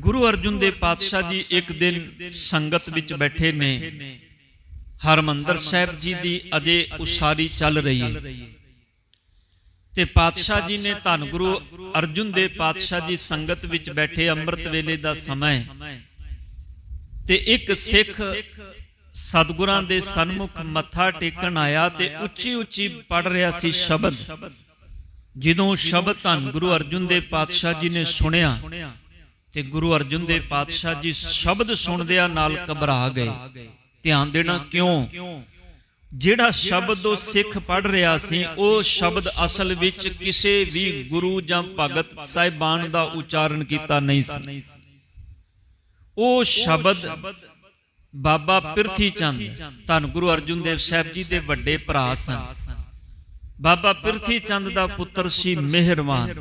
ਗੁਰੂ ਅਰਜੁਨ ਦੇ ਪਾਤਸ਼ਾਹ ਜੀ ਇੱਕ ਦਿਨ ਸੰਗਤ ਵਿੱਚ ਬੈਠੇ ਨੇ। ਹਰਮੰਦਰ ਸਾਹਿਬ ਜੀ ਦੀ ਅਜੇ ਉਸਾਰੀ ਚੱਲ ਰਹੀ ਹੈ। ਤੇ ਪਾਤਸ਼ਾਹ ਜੀ ਨੇ ਧੰਨ ਗੁਰੂ ਅਰਜੁਨ ਦੇਵ ਪਾਤਸ਼ਾਹ ਜੀ ਸੰਗਤ ਵਿੱਚ ਬੈਠੇ ਅੰਮ੍ਰਿਤ ਵੇਲੇ ਦਾ ਸਮਾਂ ਤੇ ਇੱਕ ਸਿੱਖ ਸਤਿਗੁਰਾਂ ਦੇ ਸਨਮੁਖ ਮੱਥਾ ਟੇਕਣ ਆਇਆ ਤੇ ਉੱਚੀ ਉੱਚੀ ਪੜ ਰਿਹਾ ਸੀ ਸ਼ਬਦ। ਜਦੋਂ ਸ਼ਬਦ ਧੰਨ ਗੁਰੂ ਅਰਜੁਨ ਦੇ ਪਾਤਸ਼ਾਹ ਜੀ ਨੇ ਸੁਣਿਆ ਤੇ ਗੁਰੂ ਅਰਜਨ ਦੇਵ ਪਾਤਸ਼ਾਹ ਜੀ ਸ਼ਬਦ ਸੁਣਦਿਆਂ ਨਾਲ ਘਬਰਾ ਗਏ। ਧਿਆਨ ਦੇਣਾ ਕਿਉਂ? ਜਿਹੜਾ ਸ਼ਬਦ ਉਹ ਸਿੱਖ ਪੜ ਰਿਹਾ ਸੀ, ਉਹ ਸ਼ਬਦ ਅਸਲ ਵਿੱਚ ਕਿਸੇ ਵੀ ਗੁਰੂ ਜਾਂ ਭਗਤ ਸਾਹਿਬਾਨ ਦਾ ਉਚਾਰਨ ਕੀਤਾ ਨਹੀਂ ਸੀ। ਉਹ ਸ਼ਬਦ ਬਾਬਾ ਪਿਰਥੀ ਚੰਦ, ਧੰਨ ਗੁਰੂ ਅਰਜਨ ਦੇਵ ਸਾਹਿਬ ਜੀ ਦੇ ਵੱਡੇ ਭਰਾ ਸਨ। ਬਾਬਾ ਪਿਰਥੀ ਚੰਦ ਦਾ ਪੁੱਤਰ ਸੀ ਮਿਹਰਵਾਨ।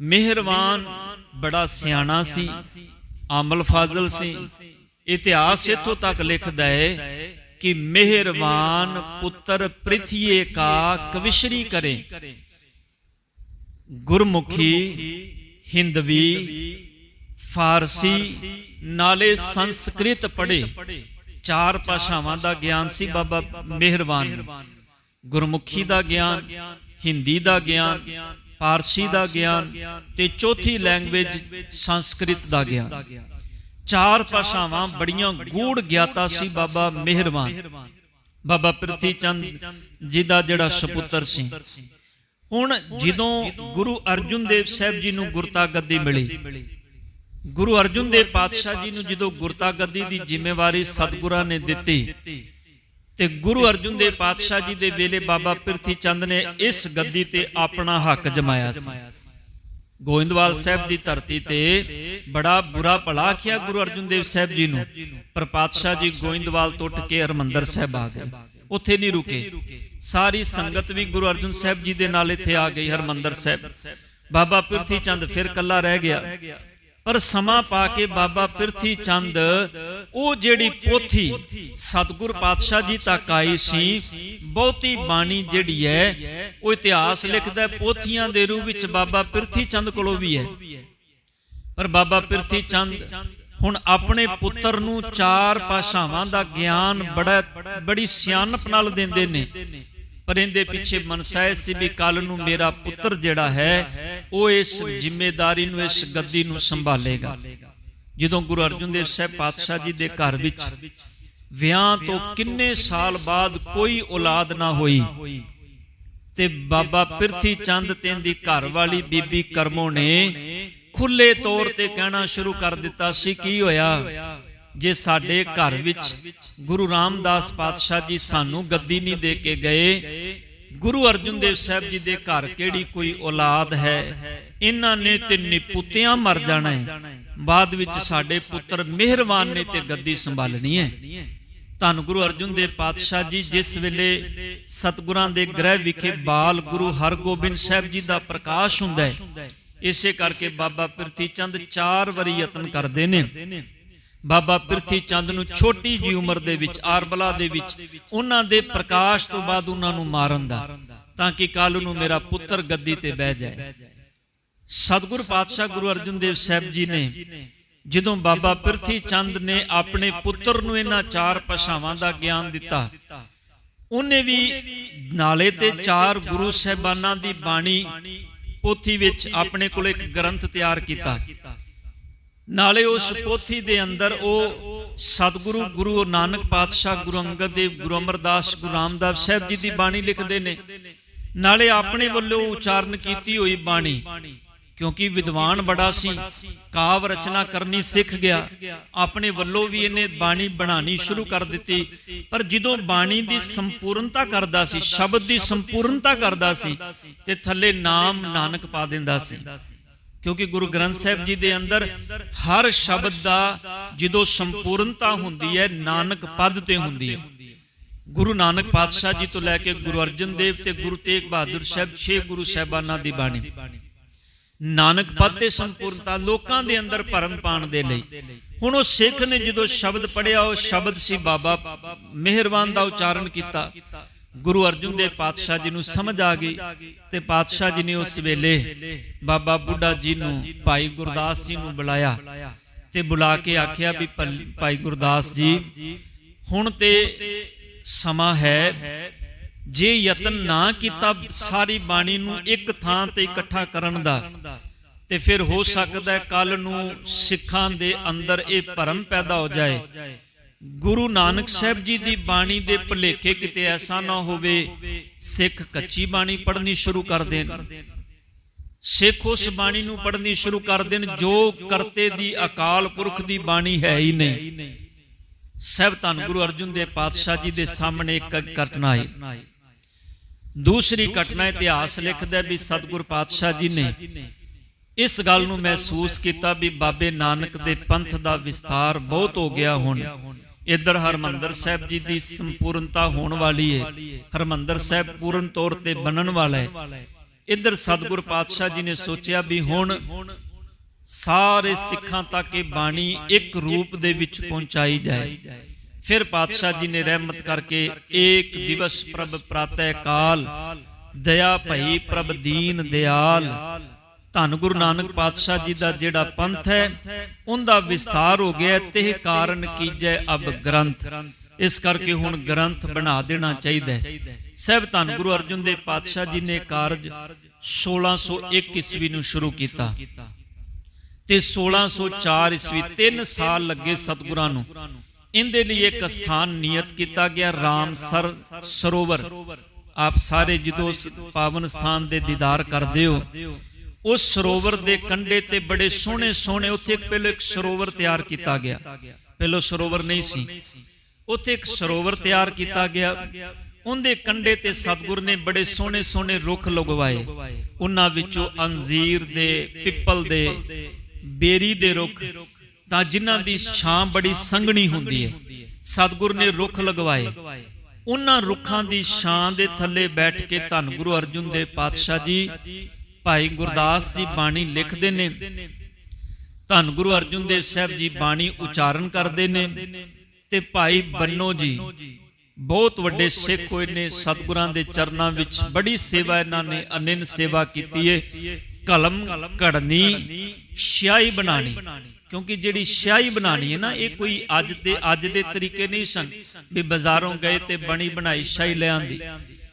ਮਿਹਰਵਾਨ ਬੜਾ ਸਿਆਣਾ ਸੀ, ਆਮਲ ਫਾਜ਼ਲ ਸੀ। ਇਤਿਹਾਸ ਇਥੋਂ ਤੱਕ ਲਿਖਦਾ ਹੈ ਕਿ ਮਿਹਰਵਾਨ ਪੁੱਤਰ ਪ੍ਰਿਥੀਏ ਕਾ ਕਵਿਸ਼ਰੀ ਕਰੇ। ਗੁਰਮੁਖੀ, ਹਿੰਦਵੀ, ਫਾਰਸੀ, ਨਾਲੇ ਸੰਸਕ੍ਰਿਤ ਪੜ੍ਹੇ। ਚਾਰ ਭਾਸ਼ਾਵਾਂ ਦਾ ਗਿਆਨ ਸੀ ਬਾਬਾ ਮਿਹਰਬਾਨ ਗੁਰਮੁਖੀ ਦਾ ਗਿਆਨ, ਹਿੰਦੀ ਦਾ ਗਿਆਨ ਪਾਰਸੀ ਦਾ ਗਿਆਨ ਤੇ ਚੌਥੀ ਲੈਂਗੁਏਜ ਸੰਸਕ੍ਰਿਤ ਦਾ ਗਿਆਨ। ਚਾਰ ਭਾਸ਼ਾਵਾਂ ਬੜੀਆਂ ਗੂੜ ਗਿਆਤਾ ਸੀ ਬਾਬਾ ਮਿਹਰਬਾਨ। ਬਾਬਾ ਪ੍ਰਿਥੀ ਚੰਦ ਜੀ ਦਾ ਜਿਹੜਾ ਸੁਪੁੱਤਰ ਸੀ। ਹੁਣ ਜਦੋਂ ਗੁਰੂ ਅਰਜੁਨ ਦੇਵ ਸਾਹਿਬ ਜੀ ਨੂੰ ਗੁਰਤਾ ਗੱਦੀ ਮਿਲੀ। ਗੁਰੂ ਅਰਜੁਨ ਦੇਵ ਪਾਤਸ਼ਾਹ ਜੀ ਨੂੰ ਜਦੋਂ ਗੁਰਤਾ ਗੱਦੀ ਦੀ ਜ਼ਿੰਮੇਵਾਰੀ ਸਤਿਗੁਰਾਂ ਨੇ ਦਿੱਤੀ ਤੇ ਗੁਰੂ ਅਰਜੁਨ ਦੇਵ ਪਾਤਸ਼ਾਹ ਜੀ ਦੇ ਵੇਲੇ ਬਾਬਾ ਪ੍ਰਿਥੀ ਚੰਦ ਨੇ ਇਸ ਗੱਦੀ ਤੇ ਆਪਣਾ ਹੱਕ ਜਮਾਇਆ ਸੀ। ਗੋਇੰਦਵਾਲ ਸਾਹਿਬ ਦੀ ਧਰਤੀ ਤੇ ਬੜਾ ਬੁਰਾ ਭਲਾ ਆਖਿਆ ਗੁਰੂ ਅਰਜੁਨ ਦੇਵ ਸਾਹਿਬ ਜੀ ਨੂੰ। ਪਰ ਪਾਤਸ਼ਾਹ ਜੀ ਗੋਇੰਦਵਾਲ ਤੋਂ ਉੱਠ ਕੇ ਹਰਮੰਦਰ ਸਾਹਿਬ ਆ ਗਏ। ਉੱਥੇ ਨਹੀਂ ਰੁਕੇ। ਸਾਰੀ ਸੰਗਤ ਵੀ ਗੁਰੂ ਅਰਜੁਨ ਸਾਹਿਬ ਜੀ ਦੇ ਨਾਲ ਇੱਥੇ ਆ ਗਈ ਹਰਮੰਦਰ ਸਾਹਿਬ। ਬਾਬਾ ਪ੍ਰਿਥੀ ਚੰਦ ਫਿਰ ਕੱਲਾ ਰਹਿ ਗਿਆ। ਪਰ ਸਮਾਂ ਪਾ ਕੇ ਬਾਬਾ ਪਿਰਥੀ ਚੰਦ, ਉਹ ਜਿਹੜੀ ਪੋਥੀ ਸਤਗੁਰ ਪਾਤਸ਼ਾਹ ਜੀ ਤੱਕ ਆਈ ਸੀ, ਬਹੁਤੀ ਬਾਣੀ ਜਿਹੜੀ ਹੈ, ਉਹ ਇਤਿਹਾਸ ਲਿਖਦਾ ਪੋਥੀਆਂ ਦੇ ਰੂਪ ਵਿੱਚ ਬਾਬਾ ਪਿਰਥੀ ਚੰਦ ਕੋਲੋਂ ਵੀ ਹੈ। ਪਰ ਬਾਬਾ ਪਿਰਥੀ ਚੰਦ ਹੁਣ ਆਪਣੇ ਪੁੱਤਰ ਨੂੰ ਚਾਰ ਭਾਸ਼ਾਵਾਂ ਦਾ ਗਿਆਨ ਬੜਾ, ਬੜੀ ਸਿਆਣਪ ਨਾਲ ਦਿੰਦੇ ਨੇ। ਪਰ ਇਹਦੇ ਪਿੱਛੇ ਮਨਸਾ ਸੀ ਵੀ ਕੱਲ ਨੂੰ ਮੇਰਾ ਪੁੱਤਰ ਜਿਹੜਾ ਹੈ, ਉਹ ਇਸ ਜ਼ਿੰਮੇਵਾਰੀ ਨੂੰ, ਇਸ ਗੱਦੀ ਨੂੰ ਸੰਭਾਲੇਗਾ। ਜਦੋਂ ਗੁਰੂ ਅਰਜੁਨ ਦੇਵ ਸਾਹਿਬ ਪਾਤਸ਼ਾਹ ਜੀ ਦੇ ਘਰ ਵਿੱਚ ਵਿਆਹ ਤੋਂ ਕਿੰਨੇ ਸਾਲ ਬਾਅਦ ਕੋਈ ਔਲਾਦ ਨਾ ਹੋਈ ਤੇ ਬਾਬਾ ਪਿਰਥੀ ਚੰਦ ਤੇਂ ਦੀ ਘਰ ਵਾਲੀ ਬੀਬੀ ਕਰਮੋ ਨੇ ਖੁੱਲੇ ਤੌਰ ਤੇ ਕਹਿਣਾ ਸ਼ੁਰੂ ਕਰ ਦਿੱਤਾ ਸੀ, ਕੀ ਹੋਇਆ? ਜੇ ਸਾਡੇ ਘਰ ਵਿੱਚ ਗੁਰੂ ਰਾਮਦਾਸ ਪਾਤਸ਼ਾਹ ਜੀ ਸਾਨੂੰ ਗੱਦੀ ਨਹੀਂ ਦੇ ਕੇ ਗਏ, ਗੁਰੂ ਅਰਜਨ ਦੇਵ ਸਾਹਿਬ ਜੀ ਦੇ ਘਰ ਕਿਹੜੀ ਕੋਈ ਔਲਾਦ ਹੈ? ਇਹਨਾਂ ਨੇ ਤੇ ਨਿਪੁੱਤਿਆਂ ਮਰ ਜਾਣਾ ਹੈ। ਬਾਅਦ ਵਿੱਚ ਸਾਡੇ ਪੁੱਤਰ ਮਿਹਰਬਾਨ ਨੇ ਤੇ ਗੱਦੀ ਸੰਭਾਲਣੀ ਹੈ। ਧੰਨ ਗੁਰੂ ਅਰਜਨ ਦੇਵ ਪਾਤਸ਼ਾਹ ਜੀ, ਜਿਸ ਵੇਲੇ ਸਤਗੁਰਾਂ ਦੇ ਗ੍ਰਹਿ ਵਿਖੇ ਬਾਲ ਗੁਰੂ ਹਰਗੋਬਿੰਦ ਸਾਹਿਬ ਜੀ ਦਾ ਪ੍ਰਕਾਸ਼ ਹੁੰਦਾ ਹੈ, ਇਸੇ ਕਰਕੇ ਬਾਬਾ ਪ੍ਰਿਥੀ ਚੰਦ ਚਾਰ ਵਾਰੀ ਯਤਨ ਕਰਦੇ ਨੇ। ਬਾਬਾ ਪ੍ਰਿਥੀ ਚੰਦ ਨੂੰ ਛੋਟੀ ਜੀ ਉਮਰ ਦੇ ਵਿੱਚ, ਆਰਬਲਾ ਦੇ ਵਿੱਚ, ਉਹਨਾਂ ਦੇ ਪ੍ਰਕਾਸ਼ ਤੋਂ ਬਾਅਦ ਉਹਨਾਂ ਨੂੰ ਮਾਰਨ ਦਾ, ਤਾਂ ਕਿ ਕੱਲ ਨੂੰ ਮੇਰਾ ਪੁੱਤਰ ਗੱਦੀ ਤੇ ਬਹਿ ਜਾਏ। ਸਤਿਗੁਰ ਪਾਤਸ਼ਾਹ ਗੁਰੂ ਅਰਜਨ ਦੇਵ ਸਾਹਿਬ ਜੀ ਨੇ ਜਦੋਂ ਬਾਬਾ ਪ੍ਰਿਥੀ ਚੰਦ ਨੇ ਆਪਣੇ ਪੁੱਤਰ ਨੂੰ ਇਹਨਾਂ ਚਾਰ ਭਾਸ਼ਾਵਾਂ ਦਾ ਗਿਆਨ ਦਿੱਤਾ, ਉਹਨੇ ਵੀ ਨਾਲੇ ਤੇ ਚਾਰ ਗੁਰੂ ਸਾਹਿਬਾਨਾਂ ਦੀ ਬਾਣੀ ਪੋਥੀ ਵਿੱਚ ਆਪਣੇ ਕੋਲ ਇੱਕ ਗ੍ਰੰਥ ਤਿਆਰ ਕੀਤਾ। ਨਾਲੇ ਉਸ ਪੋਥੀ ਦੇ ਅੰਦਰ ਉਹ ਸਤਿਗੁਰੂ, ਗੁਰੂ ਨਾਨਕ ਪਾਤਸ਼ਾਹ, ਗੁਰੂ ਅੰਗਦ ਦੇਵ, ਗੁਰੂ ਅਮਰਦਾਸ, ਗੁਰੂ ਰਾਮਦਾਸ ਸਾਹਿਬ ਜੀ ਦੀ ਬਾਣੀ ਲਿਖਦੇ ਨੇ। ਨਾਲੇ ਆਪਣੇ ਵੱਲੋਂ ਉਚਾਰਨ ਕੀਤੀ ਹੋਈ ਬਾਣੀ, ਕਿਉਂਕਿ ਵਿਦਵਾਨ ਬੜਾ ਸੀ, ਕਾਵ ਰਚਨਾ ਕਰਨੀ ਸਿੱਖ ਗਿਆ, ਆਪਣੇ ਵੱਲੋਂ ਵੀ ਇਹਨੇ ਬਾਣੀ ਬਣਾਣੀ ਸ਼ੁਰੂ ਕਰ ਦਿੱਤੀ। ਪਰ ਜਦੋਂ ਬਾਣੀ ਦੀ ਸੰਪੂਰਨਤਾ ਕਰਦਾ ਸੀ, ਸ਼ਬਦ ਦੀ ਸੰਪੂਰਨਤਾ ਕਰਦਾ ਸੀ, ਤੇ ਥੱਲੇ ਨਾਮ ਨਾਨਕ ਪਾ ਦਿੰਦਾ ਸੀ। ਕਿਉਂਕਿ ਗੁਰੂ ਗ੍ਰੰਥ ਸਾਹਿਬ ਜੀ ਦੇ ਅੰਦਰ ਹਰ ਸ਼ਬਦ ਦਾ ਜਦੋਂ ਸੰਪੂਰਨਤਾ ਹੁੰਦੀ ਹੈ, ਨਾਨਕ ਪਦ ਤੇ ਹੁੰਦੀ ਹੈ। ਗੁਰੂ ਨਾਨਕ ਪਾਤਸ਼ਾਹ ਜੀ ਤੋਂ ਲੈ ਕੇ ਗੁਰੂ ਅਰਜਨ ਦੇਵ ਤੇ ਗੁਰੂ ਤੇਗ ਬਹਾਦਰ ਸਾਹਿਬ, ਛੇ ਗੁਰੂ ਸਾਹਿਬਾਨਾਂ ਦੀ ਬਾਣੀ। ਨਾਨਕ ਪਦ ਤੇ ਸੰਪੂਰਨਤਾ ਲੋਕਾਂ ਦੇ ਅੰਦਰ ਭਰਮ ਪਾਣ ਦੇ ਲਈ। ਹੁਣ ਉਹ ਸਿੱਖ ਨੇ ਜਦੋਂ ਸ਼ਬਦ ਪੜਿਆ ਉਹ ਸ਼ਬਦ ਸੀ ਬਾਬਾ ਮਿਹਰਬਾਨ ਦਾ ਉਚਾਰਨ ਕੀਤਾ। ਗੁਰੂ ਅਰਜਨ ਦੇਵ ਪਾਤਸ਼ਾਹ ਜੀ ਨੂੰ ਸਮਝ ਆ ਗਈ ਤੇ ਪਾਤਸ਼ਾਹ ਜੀ ਨੇ ਉਸ ਵੇਲੇ ਬਾਬਾ ਬੁੱਢਾ ਜੀ ਨੂੰ ਭਾਈ ਗੁਰਦਾਸ ਜੀ ਨੂੰ ਬੁਲਾਇਆ ਤੇ ਬੁਲਾ ਕੇ ਆਖਿਆ ਵੀ ਭਾਈ ਗੁਰਦਾਸ ਜੀ, ਹੁਣ ਤੇ ਸਮਾਂ ਹੈ, ਜੇ ਯਤਨ ਨਾ ਕੀਤਾ ਸਾਰੀ ਬਾਣੀ ਨੂੰ ਇੱਕ ਥਾਂ ਤੇ ਇਕੱਠਾ ਕਰਨ ਦਾ, ਤੇ ਫਿਰ ਹੋ ਸਕਦਾ ਹੈ ਕੱਲ ਨੂੰ ਸਿੱਖਾਂ ਦੇ ਅੰਦਰ ਇਹ ਭਰਮ ਪੈਦਾ ਹੋ ਜਾਏ। ਗੁਰੂ ਨਾਨਕ ਸਾਹਿਬ ਜੀ ਦੀ ਬਾਣੀ ਦੇ ਭੁਲੇਖੇ ਕਿਤੇ ਐਸਾ ਨਾ ਹੋਵੇ, ਸਿੱਖ ਕੱਚੀ ਬਾਣੀ ਪੜ੍ਹਨੀ ਸ਼ੁਰੂ ਕਰ ਦੇਣ। ਸਿੱਖ ਉਸ ਬਾਣੀ ਨੂੰ ਪੜ੍ਹਨੀ ਸ਼ੁਰੂ ਕਰ ਦੇਣ ਜੋ ਕਰਤੇ ਦੀ ਅਕਾਲ ਪੁਰਖ ਦੀ ਬਾਣੀ ਹੈ ਹੀ ਨਹੀਂ। ਸਹਿਬ ਧੰਨ ਗੁਰੂ ਅਰਜਨ ਦੇਵ ਪਾਤਸ਼ਾਹ ਜੀ ਦੇ ਸਾਹਮਣੇ ਇੱਕ ਘਟਨਾ ਆਈ। ਦੂਸਰੀ ਘਟਨਾ ਇਤਿਹਾਸ ਲਿਖਦਾ ਵੀ ਸਤਿਗੁਰ ਪਾਤਸ਼ਾਹ ਜੀ ਨੇ ਇਸ ਗੱਲ ਨੂੰ ਮਹਿਸੂਸ ਕੀਤਾ ਵੀ ਬਾਬੇ ਨਾਨਕ ਦੇ ਪੰਥ ਦਾ ਵਿਸਤਾਰ ਬਹੁਤ ਹੋ ਗਿਆ ਹੁਣ। ਇੱਧਰ ਹਰਮੰਦਰ ਸਾਹਿਬ ਜੀ ਦੀ ਸੰਪੂਰਨਤਾ ਹੋਣ ਵਾਲੀ ਹੈ ਹਰਮੰਦਰ ਸਾਹਿਬ ਪੂਰਨ ਤੌਰ ਤੇ ਬਣਨ ਵਾਲਾ ਹੈ ਇੱਧਰ ਸਤਿਗੁਰ ਪਾਤਸ਼ਾਹ ਜੀ ਨੇ ਸੋਚਿਆ ਵੀ ਹੁਣ ਸਾਰੇ ਸਿੱਖਾਂ ਤੱਕ ਇਹ ਬਾਣੀ ਇੱਕ ਰੂਪ ਦੇ ਵਿੱਚ ਪਹੁੰਚਾਈ ਜਾਏ। ਫਿਰ ਪਾਤਸ਼ਾਹ ਜੀ ਨੇ ਰਹਿਮਤ ਕਰਕੇ ਏਕ ਦਿਵਸ ਪ੍ਰਭ ਪ੍ਰਾਤੈ ਕਾਲ, ਦਇਆ ਭਈ ਪ੍ਰਭ ਦੀਨ ਦਿਆਲ। ਧੰਨ ਗੁਰੂ ਨਾਨਕ ਪਾਤਸ਼ਾਹ ਜੀ ਦਾ ਜਿਹੜਾ ਪੰਥ ਹੈ, ਉਹਦਾ ਵਿਸਤਾਰ ਹੋ ਗਿਆ ਤੇ ਕਾਰਨ ਕੀਜੈ ਅਬ ਗ੍ਰੰਥ। ਇਸ ਕਰਕੇ ਹੁਣ ਗ੍ਰੰਥ ਬਣਾ ਦੇਣਾ ਚਾਹੀਦਾ ਹੈ। ਸਹਿਬ ਧੰਨ ਗੁਰੂ ਅਰਜਨ ਦੇਵ ਪਾਤਸ਼ਾਹ ਜੀ ਨੇ ਕਾਰਜ 1601 ਈਸਵੀ ਨੂੰ ਸ਼ੁਰੂ ਕੀਤਾ। ਤੇ 1604 ਈਸਵੀ 3 ਸਾਲ ਲੱਗੇ ਸਤਿਗੁਰਾਂ ਨੂੰ। ਇਹਦੇ ਲਈ ਇੱਕ ਸਥਾਨ ਨਿਯਤ ਕੀਤਾ ਗਿਆ ਰਾਮਸਰ ਸਰੋਵਰ। ਆਪ ਸਾਰੇ ਜਦੋਂ ਉਸ ਪਾਵਨ ਸਥਾਨ ਦੇ ਦੀਦਾਰ ਕਰਦੇ ਹੋ ਉਸ ਸਰੋਵਰ ਦੇ ਕੰਢੇ ਤੇ ਬੜੇ ਸੋਹਣੇ ਸੋਹਣੇ ਉੱਥੇ ਇੱਕ ਪਹਿਲੇ ਇੱਕ ਸਰੋਵਰ ਤਿਆਰ ਕੀਤਾ ਗਿਆ। ਪਹਿਲੋ ਸਰੋਵਰ ਨਹੀਂ ਸੀ। ਉੱਥੇ ਇੱਕ ਸਰੋਵਰ ਤਿਆਰ ਕੀਤਾ ਗਿਆ। ਉਹਦੇ ਕੰਢੇ ਤੇ ਸਤਿਗੁਰ ਨੇ ਬੜੇ ਸੋਹਣੇ ਸੋਹਣੇ ਰੁੱਖ ਲਗਵਾਏ। ਉਹਨਾਂ ਵਿੱਚੋਂ ਅੰਜੀਰ ਦੇ, ਪਿੱਪਲ ਦੇ, ਬੇਰੀ ਦੇ ਰੁੱਖ, ਤਾਂ ਜਿਨ੍ਹਾਂ ਦੀ ਛਾਂ ਬੜੀ ਸੰਘਣੀ ਹੁੰਦੀ ਹੈ। ਸਤਿਗੁਰ ਨੇ ਰੁੱਖ ਲਗਵਾਏ। ਉਹਨਾਂ ਰੁੱਖਾਂ ਦੀ ਛਾਂ ਦੇ ਥੱਲੇ ਬੈਠ ਕੇ ਧੰਨ ਗੁਰੂ ਅਰਜਨ ਦੇਵ ਪਾਤਸ਼ਾਹ ਜੀ ਭਾਈ ਗੁਰਦਾਸ ਜੀ ਬਾਣੀ ਲਿਖਦੇ ਨੇ। ਧੰਨ ਗੁਰੂ ਅਰਜਨ ਦੇਵ ਸਾਹਿਬ ਜੀ ਬਾਣੀ ਉਚਾਰਨ ਕਰਦੇ ਨੇ ਤੇ ਭਾਈ ਬੰਨੋ ਜੀ ਬਹੁਤ ਵੱਡੇ ਸਿੱਖ ਹੋਏ ਨੇ ਸਤਿਗੁਰਾਂ ਦੇ ਚਰਨਾਂ ਵਿੱਚ। ਬੜੀ ਸੇਵਾ ਇਹਨਾਂ ਨੇ, ਅਨੰਨ ਸੇਵਾ ਕੀਤੀ ਹੈ ਕਲਮ ਘੜਨੀ ਸਿਆਹੀ ਬਣਾਣੀ। ਕਿਉਂਕਿ ਜਿਹੜੀ ਸਿਆਹੀ ਬਣਾਣੀ ਹੈ ਨਾ, ਇਹ ਕੋਈ ਅੱਜ ਦੇ ਅੱਜ ਦੇ ਤਰੀਕੇ ਨਹੀਂ ਸਨ। ਵੀ ਬਾਜ਼ਾਰੋਂ ਗਏ ਤੇ ਬਣੀ ਬਣਾਈ ਸਿਆਹੀ ਲੈ ਆਂਦੀ।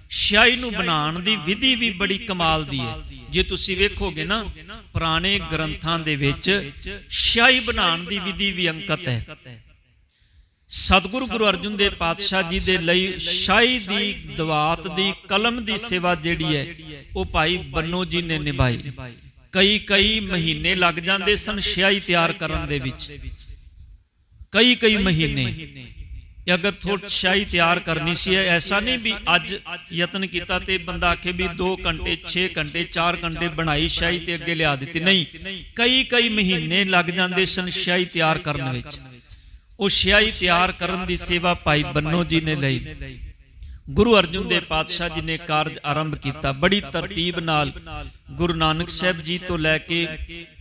ਸਿਆਹੀ ਨੂੰ ਬਣਾਉਣ ਦੀ ਵਿਧੀ ਵੀ ਬੜੀ ਕਮਾਲ ਦੀ ਹੈ। ਜੇ ਤੁਸੀਂ ਵੇਖੋਗੇ ਨਾ ਪੁਰਾਣੇ ਗ੍ਰੰਥਾਂ ਦੇ ਵਿੱਚ ਸਿਆਹੀ ਬਣਾਉਣ ਦੀ ਵਿਧੀ ਵੀ ਅੰਕਿਤ ਹੈ। ਸਤਿਗੁਰੂ ਗੁਰੂ ਅਰਜਨ ਦੇਵ ਪਾਤਸ਼ਾਹ ਜੀ ਦੇ ਲਈ ਸ਼ਾਹੀ ਦੀ ਦਵਾਤ ਦੀ ਕਲਮ ਦੀ ਸੇਵਾ ਜਿਹੜੀ ਹੈ ਉਹ ਭਾਈ ਬੰਨੋ ਜੀ ਨੇ ਨਿਭਾਈ। ਕਈ ਕਈ ਮਹੀਨੇ ਲੱਗ ਜਾਂਦੇ ਸਨ ਸ਼ਾਹੀ ਤਿਆਰ ਕਰਨ ਦੇ ਵਿੱਚ। ਕਈ ਕਈ ਮਹੀਨੇ। ਅਗਰ ਥੋੜੀ ਸ਼ਾਹੀ ਤਿਆਰ ਕਰਨੀ ਸੀ ਐਸਾ ਨਹੀਂ ਵੀ ਅੱਜ ਯਤਨ ਕੀਤਾ ਤੇ ਬੰਦਾ ਆਖੇ ਵੀ 2 ਘੰਟੇ 6 ਘੰਟੇ 4 ਘੰਟੇ ਬਣਾਈ ਸ਼ਾਹੀ ਤੇ ਅੱਗੇ ਲਿਆ ਦਿੱਤੀ। ਨਹੀਂ ਕਈ ਕਈ ਮਹੀਨੇ ਲੱਗ ਜਾਂਦੇ ਸਨ ਸ਼ਾਹੀ ਤਿਆਰ ਕਰਨ ਵਿੱਚ। ਉਹ ਸਿਆਹੀ ਤਿਆਰ ਕਰਨ ਦੀ ਸੇਵਾ ਭਾਈ ਬੰਨੋ ਜੀ ਨੇ ਲਈ। ਗੁਰੂ ਅਰਜਨ ਦੇਵ ਪਾਤਸ਼ਾਹ ਜੀ ਨੇ ਕਾਰਜ ਆਰੰਭ ਕੀਤਾ। ਬੜੀ ਤਰਤੀਬ ਨਾਲ ਗੁਰੂ ਨਾਨਕ ਸਾਹਿਬ ਜੀ ਤੋਂ ਲੈ ਕੇ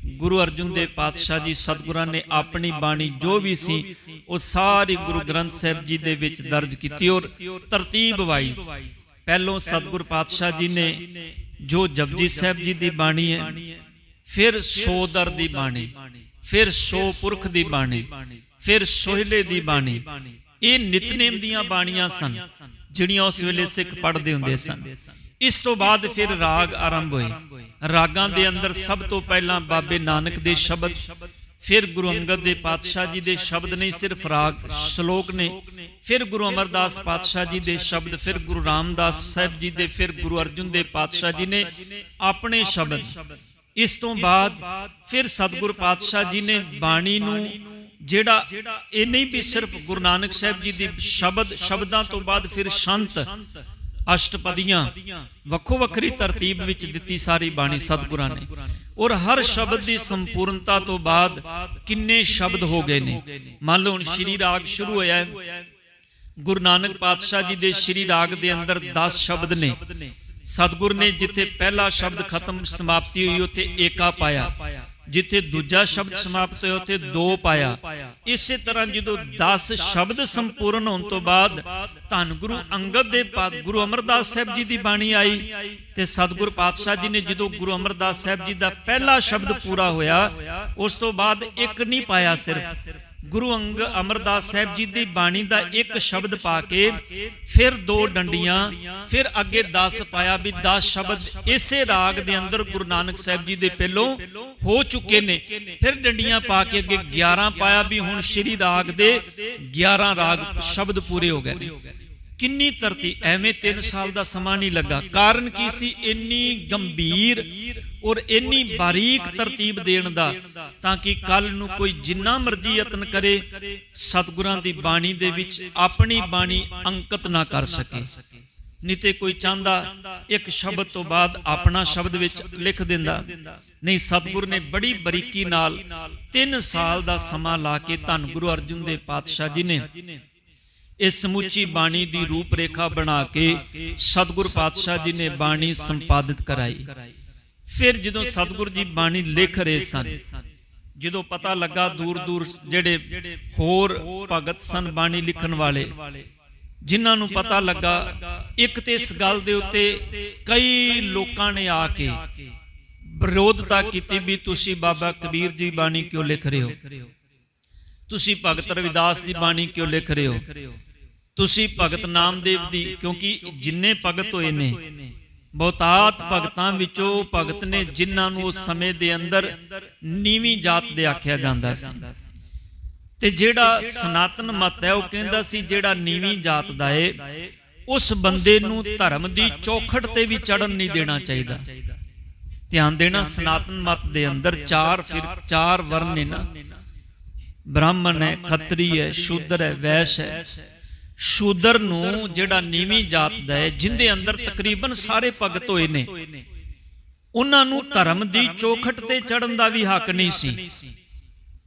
ਗੁਰੂ ਅਰਜਨ ਦੇਵ ਪਾਤਸ਼ਾਹ ਜੀ ਸਤਿਗੁਰਾਂ ਨੇ ਆਪਣੀ ਬਾਣੀ ਜੋ ਵੀ ਸੀ ਉਹ ਸਾਰੀ ਗੁਰੂ ਗ੍ਰੰਥ ਸਾਹਿਬ ਜੀ ਦੇ ਵਿੱਚ ਦਰਜ ਕੀਤੀ ਔਰ ਤਰਤੀਬ ਵਾਈਜ਼ ਪਹਿਲੋਂ ਸਤਿਗੁਰ ਪਾਤਸ਼ਾਹ ਜੀ ਨੇ ਜੋ ਜਪਜੀ ਸਾਹਿਬ ਜੀ ਦੀ ਬਾਣੀ ਹੈ, ਫਿਰ ਸੋਦਰ ਦੀ ਬਾਣੀ, ਫਿਰ ਸੋ ਪੁਰਖ ਦੀ ਬਾਣੀ, ਫਿਰ ਸੋਹਿਲੇ ਦੀ ਬਾਣੀ, ਇਹ ਨਿਤਨੇਮ ਦੀਆਂ ਬਾਣੀਆਂ ਸਨ ਜਿਹੜੀਆਂ ਉਸ ਵੇਲੇ ਸਿੱਖ ਪੜ੍ਹਦੇ ਹੁੰਦੇ ਸਨ। ਇਸ ਤੋਂ ਬਾਅਦ ਫਿਰ ਰਾਗ ਆਰੰਭ ਹੋਏ। ਰਾਗਾਂ ਦੇ ਅੰਦਰ ਸਭ ਤੋਂ ਪਹਿਲਾਂ ਬਾਬੇ ਨਾਨਕ ਦੇ ਸ਼ਬਦ ਫਿਰ ਗੁਰੂ ਅੰਗਦ ਦੇ ਪਾਤਸ਼ਾਹ ਜੀ ਦੇ ਸ਼ਬਦ ਨਹੀਂ, ਸਿਰਫ ਰਾਗ ਸ਼ਲੋਕ ਨੇ। ਫਿਰ ਗੁਰੂ ਅਮਰਦਾਸ ਪਾਤਸ਼ਾਹ ਜੀ ਦੇ ਸ਼ਬਦ, ਫਿਰ ਗੁਰੂ ਰਾਮਦਾਸ ਸਾਹਿਬ ਜੀ ਦੇ, ਫਿਰ ਗੁਰੂ ਅਰਜਨ ਦੇਵ ਪਾਤਸ਼ਾਹ ਜੀ ਨੇ ਆਪਣੇ ਸ਼ਬਦ। ਇਸ ਤੋਂ ਬਾਅਦ ਫਿਰ ਸਤਿਗੁਰ ਪਾਤਸ਼ਾਹ ਜੀ ਨੇ ਬਾਣੀ ਨੂੰ, ਜਿਹੜਾ ਇਹ ਨਹੀਂ ਵੀ ਸਿਰਫ ਗੁਰੂ ਨਾਨਕ ਸਾਹਿਬ ਜੀ ਦੀ ਸ਼ਬਦ, ਸ਼ਬਦਾਂ ਤੋਂ ਬਾਅਦ ਫਿਰ ਸ਼ੰਤ ਅਸ਼ਟਪਦੀਆਂ। ਵੱਖੋ ਵੱਖਰੀ ਤਰਤੀਬ ਵਿੱਚ ਦਿੱਤੀ ਸਾਰੀ ਬਾਣੀ ਸਤਿਗੁਰਾਂ ਨੇ। ਔਰ ਹਰ ਸ਼ਬਦ ਦੀ ਸੰਪੂਰਨਤਾ ਤੋਂ ਬਾਅਦ ਕਿੰਨੇ ਸ਼ਬਦ ਹੋ ਗਏ ਨੇ। ਮੰਨ ਲਓ ਹੁਣ ਸ਼੍ਰੀ ਰਾਗ ਸ਼ੁਰੂ ਹੋਇਆ ਹੈ। ਗੁਰੂ ਨਾਨਕ ਪਾਤਸ਼ਾਹ ਜੀ ਦੇ ਸ਼੍ਰੀ ਰਾਗ ਦੇ ਅੰਦਰ 10 ਸ਼ਬਦ ਨੇ। ਸਤਿਗੁਰ ਨੇ ਜਿੱਥੇ ਪਹਿਲਾ ਸ਼ਬਦ ਖਤਮ ਸਮਾਪਤੀ ਹੋਈ, ਉੱਥੇ ਏਕਾ ਪਾਇਆ। ਜਿੱਥੇ ਦੂਜਾ ਸ਼ਬਦ ਸਮਾਪਤ ਹੋਇਆ, ਉੱਥੇ ਦੋ ਪਾਇਆ। ਇਸੇ ਤਰ੍ਹਾਂ ਜਦੋਂ 10 ਸ਼ਬਦ ਸੰਪੂਰਨ ਹੋਣ ਤੋਂ ਬਾਅਦ ਧੰਨ ਗੁਰੂ ਅੰਗਦ ਦੇ ਪਾਦ ਗੁਰੂ ਅਮਰਦਾਸ ਸਾਹਿਬ ਜੀ ਦੀ ਬਾਣੀ ਆਈ ਤੇ ਸਤਿਗੁਰ ਪਾਤਸ਼ਾਹ ਜੀ ਨੇ ਜਦੋਂ ਗੁਰੂ ਅਮਰਦਾਸ ਸਾਹਿਬ ਜੀ ਦਾ ਪਹਿਲਾ ਸ਼ਬਦ ਪੂਰਾ ਹੋਇਆ, ਉਸ ਤੋਂ ਬਾਅਦ ਇੱਕ ਨਹੀਂ ਪਾਇਆ ਸਿਰਫ। ਗੁਰੂ ਅੰਗ ਅਮਰਦਾਸ ਸਾਹਿਬ ਜੀ ਦੀ ਬਾਣੀ ਦਾ ਇੱਕ ਸ਼ਬਦ ਪਾ ਕੇ ਫਿਰ ਦੋ ਡੰਡੀਆਂ, ਫਿਰ ਅੱਗੇ 10 ਪਾਇਆ ਵੀ 10 ਸ਼ਬਦ ਇਸੇ ਰਾਗ ਦੇ ਅੰਦਰ ਗੁਰੂ ਨਾਨਕ ਸਾਹਿਬ ਜੀ ਦੇ ਪਹਿਲੋਂ ਹੋ ਚੁੱਕੇ ਨੇ। ਫਿਰ ਡੰਡੀਆਂ ਪਾ ਕੇ ਅੱਗੇ 11 ਪਾਇਆ ਵੀ ਹੁਣ ਸ਼੍ਰੀ ਰਾਗ ਦੇ 11 ਰਾਗ ਸ਼ਬਦ ਪੂਰੇ ਹੋ ਗਏ ਨੇ। ਕਿੰਨੀ ਧਰਤੀ ਐਵੇਂ 3 ਸਾਲ ਦਾ ਸਮਾਂ ਨਹੀਂ ਲੱਗਾ। ਕਾਰਨ ਕੀ ਸੀ? ਇੰਨੀ ਗੰਭੀਰ ਔਰ ਇੰਨੀ ਬਾਰੀਕ ਤਰਤੀਬ ਦੇਣ ਦਾ ਤਾਂ ਕਿ ਕੱਲ ਨੂੰ ਕੋਈ ਜਿੰਨਾ ਮਰਜ਼ੀ ਯਤਨ ਕਰੇ, ਸਤਿਗੁਰਾਂ ਦੀ ਬਾਣੀ ਦੇ ਵਿੱਚ ਆਪਣੀ ਬਾਣੀ ਅੰਕਿਤ ਨਾ ਕਰ ਸਕੇ। ਨਹੀਂ ਤੇ ਕੋਈ ਚਾਹੁੰਦਾ ਇੱਕ ਸ਼ਬਦ ਤੋਂ ਬਾਅਦ ਆਪਣਾ ਸ਼ਬਦ ਵਿੱਚ ਲਿਖ ਦਿੰਦਾ। ਨਹੀਂ, ਸਤਿਗੁਰ ਨੇ ਬੜੀ ਬਰੀਕੀ ਨਾਲ 3 ਸਾਲ ਦਾ ਸਮਾਂ ਲਾ ਕੇ ਧੰਨ ਗੁਰੂ ਅਰਜਨ ਦੇਵ ਪਾਤਸ਼ਾਹ ਜੀ ਨੇ ਇਹ ਸਮੁੱਚੀ ਬਾਣੀ ਦੀ ਰੂਪ ਰੇਖਾ ਬਣਾ ਕੇ ਸਤਿਗੁਰ ਪਾਤਸ਼ਾਹ ਜੀ ਨੇ ਬਾਣੀ ਸੰਪਾਦਿਤ ਕਰਾਈ। ਫਿਰ ਜਦੋਂ ਸਤਿਗੁਰ ਜੀ ਬਾਣੀ ਲਿਖ ਰਹੇ ਸਨ ਜਦੋਂ ਪਤਾ ਲੱਗਾ ਦੂਰ ਦੂਰ ਜਿਹੜੇ ਹੋਰ ਭਗਤ ਸਨ ਬਾਣੀ ਲਿਖਣ ਵਾਲੇ ਜਿਨ੍ਹਾਂ ਨੂੰ ਪਤਾ ਲੱਗਾ ਇੱਕ ਤੇ ਇਸ ਗੱਲ ਦੇ ਉੱਤੇ ਕਈ ਲੋਕਾਂ ਨੇ ਆ ਕੇ ਵਿਰੋਧਤਾ ਕੀਤੀ ਵੀ ਤੁਸੀਂ ਬਾਬਾ ਕਬੀਰ ਜੀ ਬਾਣੀ ਕਿਉਂ ਲਿਖ ਰਹੇ ਹੋ? ਤੁਸੀਂ ਭਗਤ ਰਵਿਦਾਸ ਦੀ ਬਾਣੀ ਕਿਉਂ ਲਿਖ ਰਹੇ ਹੋ? ਤੁਸੀਂ ਭਗਤ ਨਾਮਦੇਵ ਦੀ ਕਿਉਂਕਿ ਜਿੰਨੇ ਭਗਤ ਹੋਏ ਨੇ ਬਹੁਤਾਤ ਭਗਤਾਂ ਵਿੱਚੋਂ ਭਗਤ ਨੇ ਜਿਨ੍ਹਾਂ ਨੂੰ ਉਸ ਸਮੇਂ ਦੇ ਅੰਦਰ ਨੀਵੀਂ ਜਾਤ ਦੇ ਆਖਿਆ ਜਾਂਦਾ ਸੀ। ਤੇ ਜਿਹੜਾ ਸਨਾਤਨ ਮਤ ਹੈ, ਉਹ ਕਹਿੰਦਾ ਸੀ, ਜਿਹੜਾ ਨੀਵੀਂ ਜਾਤ ਦਾ ਏ, ਉਸ ਬੰਦੇ ਨੂੰ ਧਰਮ ਦੀ ਚੌਖਟ ਤੇ ਵੀ ਚੜਨ ਨਹੀਂ ਦੇਣਾ ਚਾਹੀਦਾ। ਧਿਆਨ ਦੇਣਾ, ਸਨਾਤਨ ਮਤ ਦੇ ਅੰਦਰ ਚਾਰ ਫਿਰ ਚਾਰ ਵਰਨ ਨੇ ਨਾ। ਬ੍ਰਾਹਮਣ ਹੈ, ਖੱਤਰੀ ਹੈ, ਸ਼ੂਦਰ ਹੈ, ਵੈਸ਼ ਹੈ। ਸ਼ੂਦਰ ਨੂੰ ਜਿਹੜਾ ਨੀਵੀਂ ਜਾਤ ਦਾ ਹੈ ਜਿੰਦੇ ਅੰਦਰ ਤਕਰੀਬਨ ਸਾਰੇ ਭਗਤ ਹੋਏ ਨੇ। ਉਹਨਾਂ ਨੂੰ ਧਰਮ ਦੀ ਚੌਖਟ ਤੇ ਚੜਨ ਦਾ ਵੀ ਹੱਕ ਨਹੀਂ ਸੀ।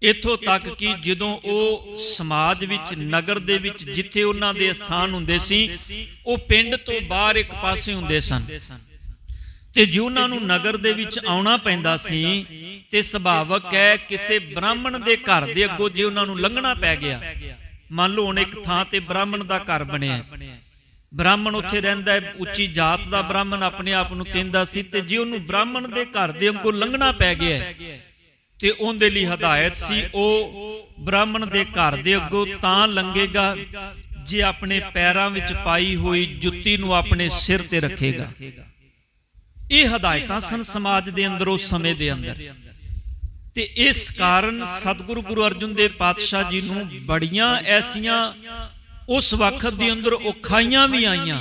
ਇਥੋਂ ਤੱਕ ਕਿ ਜਦੋਂ ਉਹ ਸਮਾਜ ਵਿੱਚ ਨਗਰ ਦੇ ਵਿੱਚ ਜਿੱਥੇ ਉਹਨਾਂ ਦੇ ਸਥਾਨ ਹੁੰਦੇ ਸੀ ਉਹ ਪਿੰਡ ਤੋਂ ਬਾਹਰ ਇੱਕ ਪਾਸੇ ਹੁੰਦੇ ਸਨ। ਤੇ ਜੇ ਉਹਨਾਂ ਨੂੰ ਨਗਰ ਦੇ ਵਿੱਚ ਆਉਣਾ ਪੈਂਦਾ ਸੀ ਤੇ ਸੁਭਾਵਕ ਹੈ ਕਿਸੇ ਬ੍ਰਾਹਮਣ ਦੇ ਘਰ ਦੇ ਅੱਗੋਂ ਜੇ ਉਹਨਾਂ ਨੂੰ ਲੰਘਣਾ ਪੈ ਗਿਆ। ਮੰਨ ਲਓ ਹੁਣ ਇੱਕ ਥਾਂ ਤੇ ਬ੍ਰਾਹਮਣ ਦਾ ਘਰ ਬਣਿਆ ਬ੍ਰਾਹਮਣ ਉੱਥੇ ਰਹਿੰਦਾ ਹੈ, ਉੱਚੀ ਜਾਤ ਦਾ ਬ੍ਰਾਹਮਣ ਆਪਣੇ ਆਪ ਨੂੰ ਕਹਿੰਦਾ ਸੀ ਤੇ ਜੇ ਉਹਨੂੰ ਬ੍ਰਾਹਮਣ ਦੇ ਘਰ ਦੇ ਅੱਗੋਂ ਲੰਘਣਾ ਪੈ ਗਿਆ ਤੇ ਉਹਦੇ ਲਈ ਹਦਾਇਤ ਸੀ, ਉਹ ਬ੍ਰਾਹਮਣ ਦੇ ਘਰ ਦੇ ਅੱਗੋਂ ਤਾਂ ਲੰਘੇਗਾ ਜੇ ਆਪਣੇ ਪੈਰਾਂ ਵਿੱਚ ਪਾਈ ਹੋਈ ਜੁੱਤੀ ਨੂੰ ਆਪਣੇ ਸਿਰ ਤੇ ਰੱਖੇਗਾ। ਇਹ ਹਦਾਇਤਾਂ ਸਨ ਸਮਾਜ ਦੇ ਅੰਦਰ ਉਸ ਸਮੇਂ ਦੇ ਅੰਦਰ। ਤੇ ਇਸ ਕਾਰਨ ਸਤਿਗੁਰੂ ਗੁਰੂ ਅਰਜਨ ਦੇਵ ਪਾਤਸ਼ਾਹ ਜੀ ਨੂੰ ਬੜੀਆਂ ਐਸੀਆਂ ਉਸ ਵਕਤ ਦੇ ਅੰਦਰ ਔਖਾਈਆਂ ਵੀ ਆਈਆਂ।